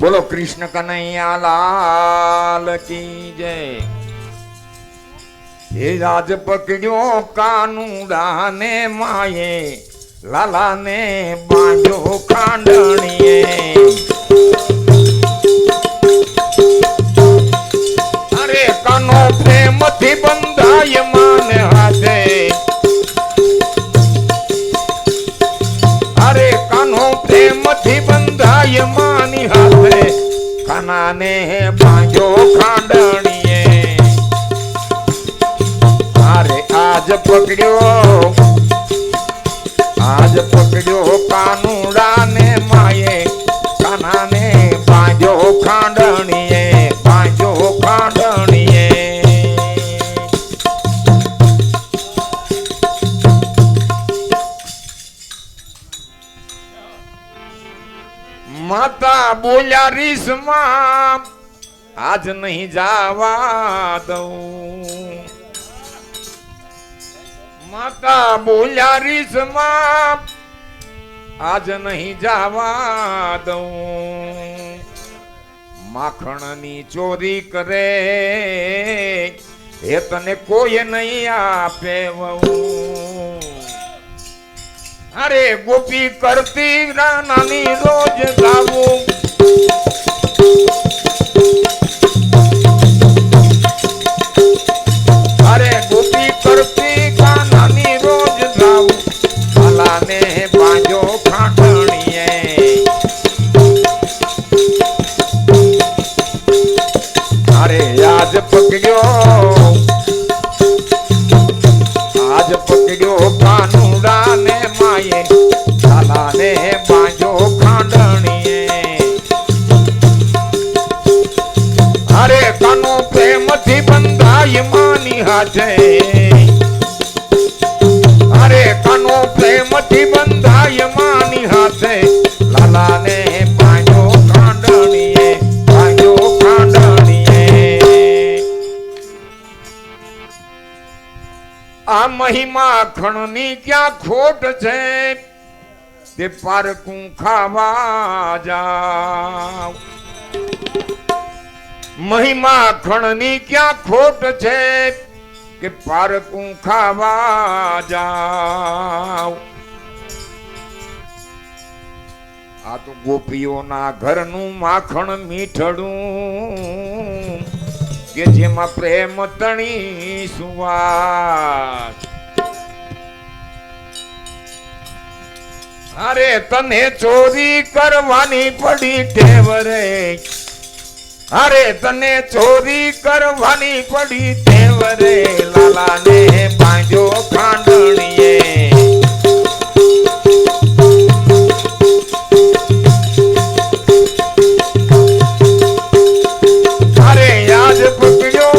બોલો કૃષ્ણ કનૈયા લાલ કી જય. એ રાજ પકડ્યો કાનુડા ને માયે લાલા ને બાંધ્યો ખાંડણીએ. પકડ્યો. આજ પકડ્યો કાનુડાને માયે, કાનાને પાંજો ખાંડણીએ પાંજો ખાંડણીએ. માતા બોલ્યા, રીસમાં આજ નહીં જાવા દઉં. માતા બોલ્યા રીસમાં આજ નહીં જાવા દઉં. માખણની ચોરી કરે. એ તને કોઈ નહીં આપે અરે ગોપી કરતી નાની રોજ ગાવું. ભલાને બાંજો ખાંડણીએ અરે આજ પકડ્યો આજ પકડ્યો કાનુડા ને માયે લાલા ને બાંજો ખાંડણીએ અરે કાનો પ્રેમથી બંધાય માની હાથે મહિમા ખણની ક્યાં ખોટ છે? તે પારકું ખાવા જાવ મહિમા ખણની ક્યાં ખોટ છે? કે પારકું ખાવા જાવ આ તો ગોપીઓના ઘરનું માખણ મીઠડું કે જેમાં પ્રેમ તણી સુવાસ. અરે તને ચોરી કરવાની પડી ટેવ રે અરે તને ચોરી કરવાની પડી ટેવ રે લાલાને બાંધ્યો ખાંડણીએ. અરે યાદ પકડ્યો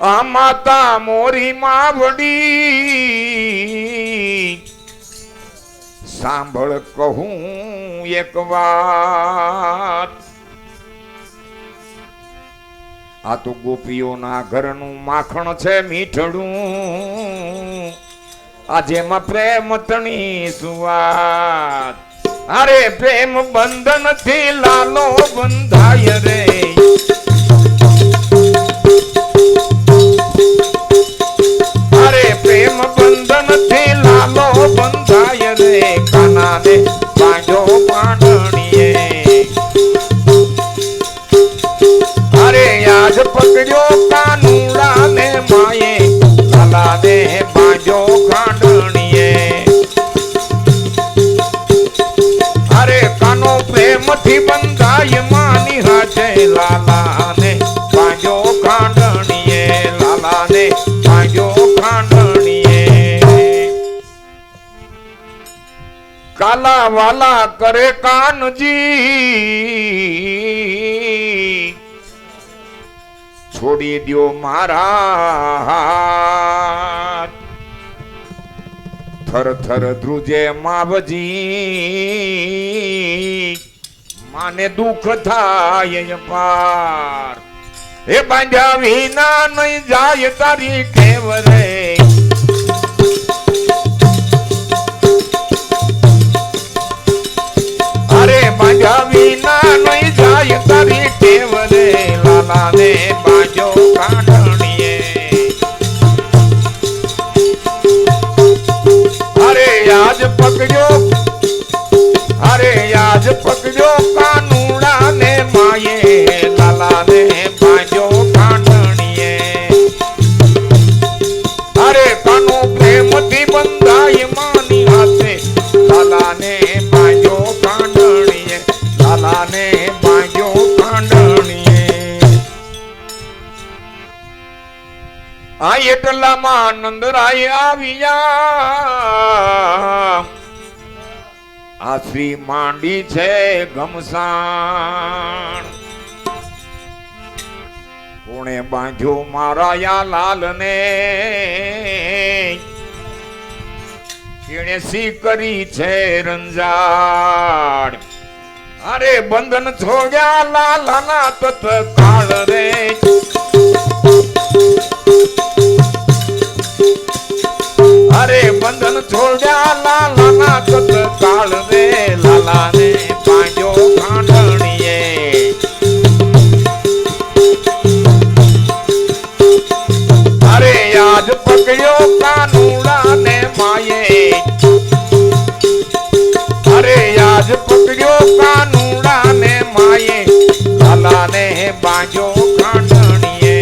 આ માતા મોરી માવડી. સાંભળ કહું એક વાત. આ તો ગોપીઓના ઘરનું માખણ છે મીઠડું. આ જેમાં પ્રેમ તણી સુવાત. અરે પ્રેમ બંધનથી લાલો બંધાય રે. હાથે લાલા ને બાંધો ખાંડણીએ લાલા ને બાંધો ખાંડણીએ. કાલા વાલા કરે કાનજી. છોડી દો મારા થર થર ધ્રુજે માવજી. માને દુઃખ થાય પાર. એ બાંધ્યા વિના નહીં જાય તારી કેવરે. અરે બાંધ્યા વિના નહીં જાય પકડ્યો કાનુડા ને માયે લાલા ને બાજો અરે કાનો પ્રેમથી બંધાય માની હાથે લાલા ને બાજો કાઢણીએ લાલા ને બાજો કાઢણીએ આ એટલામાં નંદરાય આવ્યા. આ માંડી છે ગમસાણ કોણે બાંધ્યો મારા યા લાલ ને કેણે સી કરી છે રંજાડ? અરે બંધન છોડ્યા લાલાના તત્કાળ રે. અરે બંધન છોડ્યા લાલાના તત્કાળ રે લાલાને પાંડ્યો કાંડણીએ અરે યાદ પકડ્યો કાનુડા ને માયે. અરે યાદ પકડ્યો કાનુડા ને માયે. લાલાને બાંધ્યો કાંડણીએ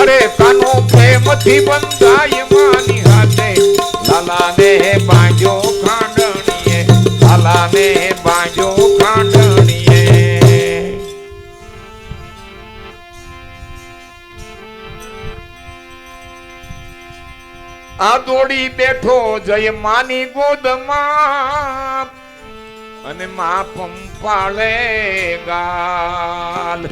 અરે કાનો પ્રેમથી બંધાય આ દોડી બેઠો જય માની ગોદમાં અને મા પંપાળે ગાલ.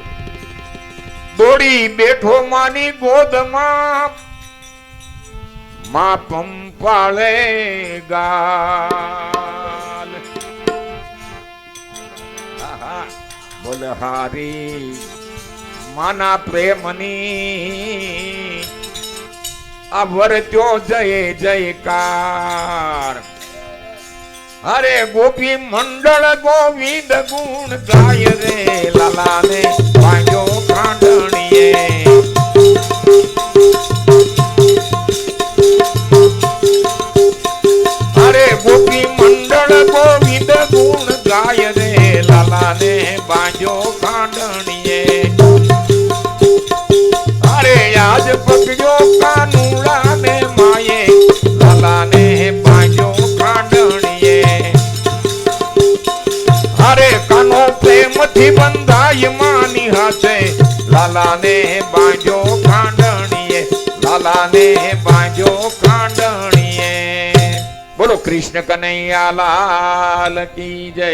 દોડી બેઠો માની ગોદમાં મા પંપાળે ગાલ. આહા, માના પ્રેમની આ વર્ત્યો જય જયકાર. અરે ગોપી મંડળ ગોવિંદ ગુણ ગાય રે લાલાને પાંજો કાંડણીએ બાંજો કાંડણીએ. અરે યાદ પકડ્યો કાનુડા ને માયે લાલાને બાંજો કાંડણીએ. અરે કાનો પ્રેમથી બંધાય માની હાથે, લાલાને બાંજો કાંડણીએ, લાલાને બાંજો કાંડણીએ. બોલો કૃષ્ણ કનૈયા લાલ કી જય.